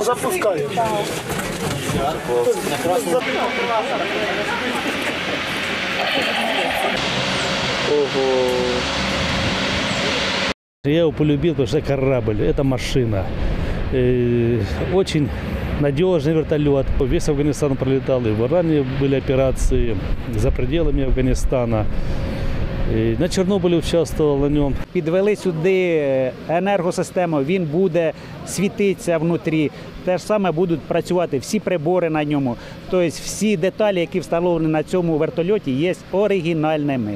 Запускаю. Да. Я его полюбил, потому что это корабль, это машина. Э, Очень надежный вертолет. По весь Афганистан пролетал, и в Иране были операции за пределами Афганистана. И на Чернобыле участвовал на нем. Підвели сюди енергосистему, він буде світитися внутрі. Те ж саме будуть працювати всі прибори на ньому. Тобто всі деталі, які встановлені на цьому вертольоті, є оригінальними.